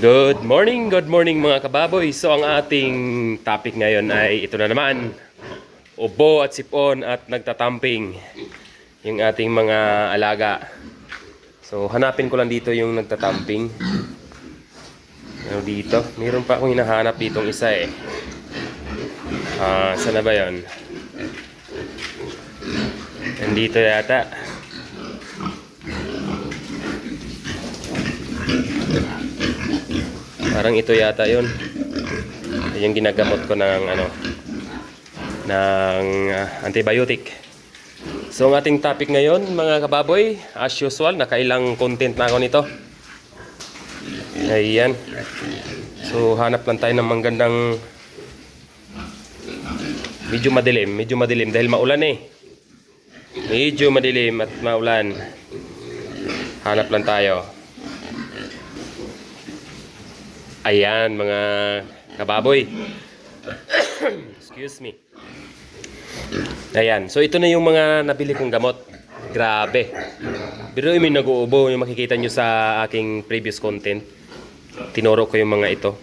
Good morning, good morning mga kababoy. So ang ating topic ngayon ay ito na naman. Ubo at sipon at nagtatamping yung ating mga alaga. So hanapin ko lang dito yung nagtatamping. Ano dito? Mayroon pa akong hinahanap ditong isa eh. Ah, saan na ba 'yon? Nandito yata. Parang ito yata yun. Yung ginagamot ko ng ano ng ah, antibiotic. So ang ating topic ngayon mga kababoy, as usual, nakailang content na ako nito. Ayan. So hanap lang tayo ng magandang medyo madilim, medyo madilim dahil maulan eh. Medyo madilim at maulan. Hanap lang tayo. Ayan, mga kababoy. Excuse me. Ayan, so ito na yung mga nabili kong gamot. Grabe. Pero yung nag-uubo, yung makikita nyo sa aking previous content. Tinuro ko yung mga ito.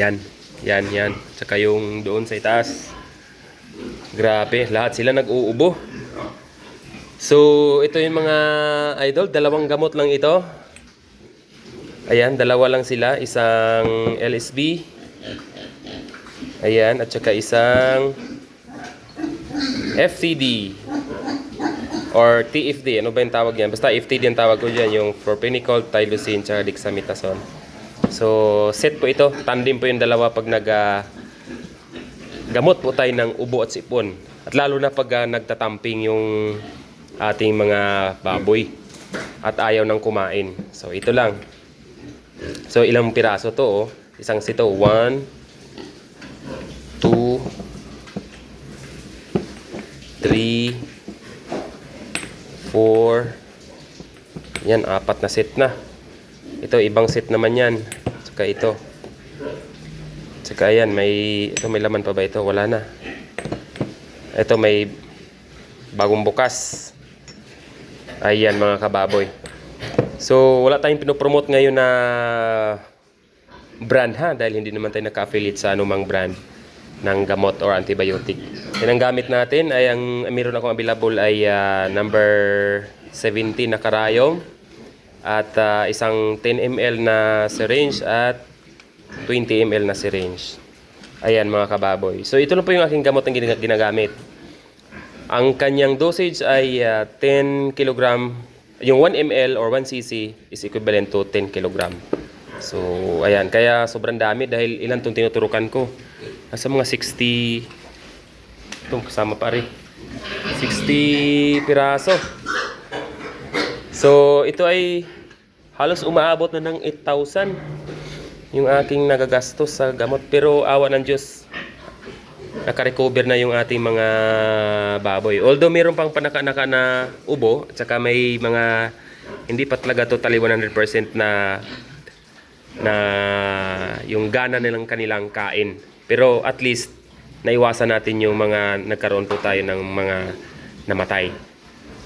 Yan, yan, yan. Tsaka yung doon sa itaas. Grabe, lahat sila nag-uubo. So, ito yung mga idol, dalawang gamot lang ito. Ayan, dalawa lang sila. Isang LSB. Ayan, at saka isang FTD. Or TFD. Ano ba yung tawag yan? Basta FTD ang tawag ko dyan. Yung propinicol, tylosin, tsaka dexamethasone. So, set po ito. Tandem po yung dalawa pag nag... ah, gamot po tayo ng ubo at sipon. At lalo na pag ah, nagtatamping yung ating mga baboy. At ayaw nang kumain. So, ito lang. So, ilang piraso to, oh. Isang sito, 1, 2, 3, 4, yan, apat na set na. Ito, ibang set naman yan. Tsaka ito. Tsaka yan, may, ito may laman pa ba ito? Wala na. Ito may bagong bukas. Ayan mga kababoy. So, wala tayong pinopromote ngayon na brand ha dahil hindi naman tayo naka-affiliate sa anumang brand ng gamot or antibiotic. Yan ang gamit natin ay ang meron akong available ay ah, number 70 na karayom at ah, isang 10 ml na syringe at 20 ml na syringe. Ayan mga kababoy. So ito lang po yung aking gamot na gina- ginagamit. Ang kanyang dosage ay ah, 10 kg. Yung 1 ml or 1 cc is equivalent to 10 kg. So, ayan. Kaya sobrang dami dahil ilan itong tinuturukan ko. Nasa mga 60... Itong kasama pa rin. 60 piraso. So, ito ay halos umaabot na ng 8,000 yung aking nagagastos sa gamot. Pero awa ng Diyos, nakarecover na yung ating mga baboy. Although mayroon pang panaka-naka na ubo, at saka may mga hindi pa talaga totally 100% na na yung gana nilang kanilang kain. Pero at least naiwasan natin yung mga nagkaroon po tayo ng mga namatay.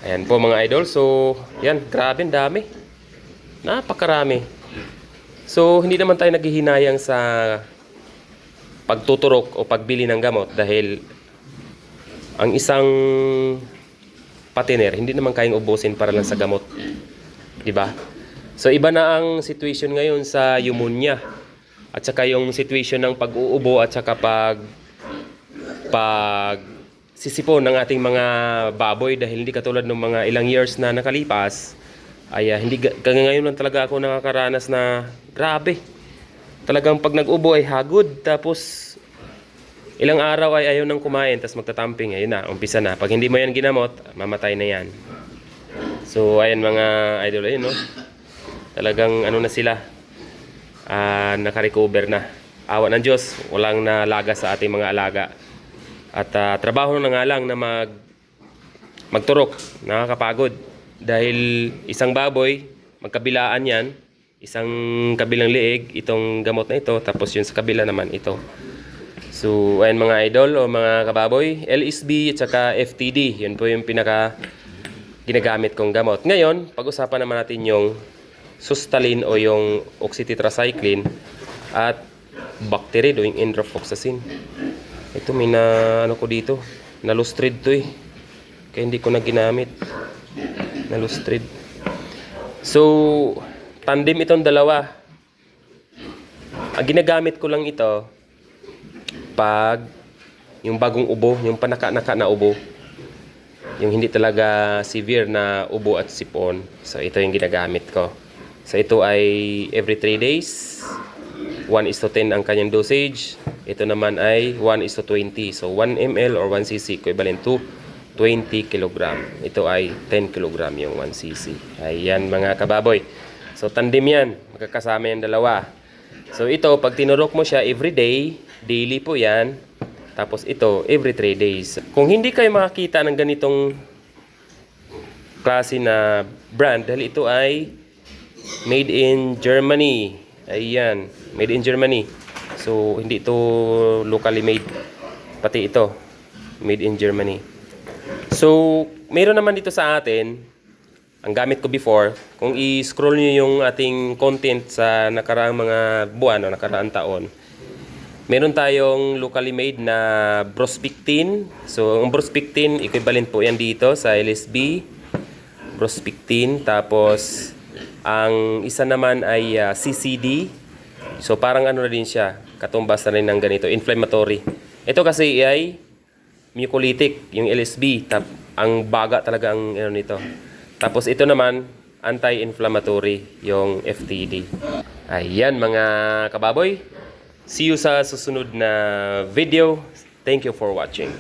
Ayan po mga idol. So, yan, grabe, dami. Napakarami. So, hindi naman tayo naghihinayang sa pagtuturok o pagbili ng gamot dahil ang isang patiner hindi naman kayang ubusin para lang sa gamot. 'Di ba? So iba na ang situation ngayon sa pneumonia at saka yung situation ng pag-uubo at saka pag pag sisipon ng ating mga baboy dahil hindi katulad ng mga ilang years na nakalipas ay ah, hindi ngayon lang talaga ako nakakaranas na grabe talagang pag nag-ubo ay hagod tapos ilang araw ay ayaw nang kumain tapos magtatamping ayun na umpisa na. Pag hindi mo yan ginamot mamatay na yan. So ayan mga idol ayun no? Talagang ano na sila ah nakarecover na. Awa ng Diyos walang nalaga sa ating mga alaga. At ah, trabaho na nga lang na mag magturok. Nakakapagod. Dahil isang baboy magkabilaan yan isang kabilang liig itong gamot na ito tapos yun sa kabila naman ito so ayan mga idol o mga kababoy LSB at saka FTD yun po yung pinaka ginagamit kong gamot ngayon pag-usapan naman natin yung sustalin o yung oxytetracycline at bacteria o yung. Ito may na ano ko dito, nalustrid to eh. Kaya hindi ko na ginamit. Nalustrid. So, tandem itong dalawa. Ang ginagamit ko lang ito pag yung bagong ubo, yung panaka-naka na ubo. Yung hindi talaga severe na ubo at sipon. So, ito yung ginagamit ko. So, ito ay every 3 days. 1 is to 10 ang kanyang dosage. Ito naman ay 1 is to 20. So, 1 ml or 1 cc equivalent to 20 kg. Ito ay 10 kg yung 1 cc. Ayan mga kababoy. So, tandem yan. Magkakasama yung dalawa. So, ito, pag tinurok mo siya every day, daily po yan. Tapos ito, every 3 days. Kung hindi kayo makakita ng ganitong klase na brand, dahil ito ay made in Germany. Ayan, made in Germany. So, hindi ito locally made. Pati ito, made in Germany. So, meron naman dito sa atin, ang gamit ko before, kung i-scroll nyo yung ating content sa nakaraang mga buwan o nakaraang taon, meron tayong locally made na Brospictin. So, ang Brospictin, equivalent po yan dito sa LSB. Brospictin. Tapos, ang isa naman ay ah, CCD. So, parang ano na din siya. Katumbas na rin ng ganito. Inflammatory. Ito kasi ay mucolytic, yung LSB. Tap, ang baga talaga ang ano nito. Tapos ito naman, anti-inflammatory, yung FTD. Ayan mga kababoy. See you sa susunod na video. Thank you for watching.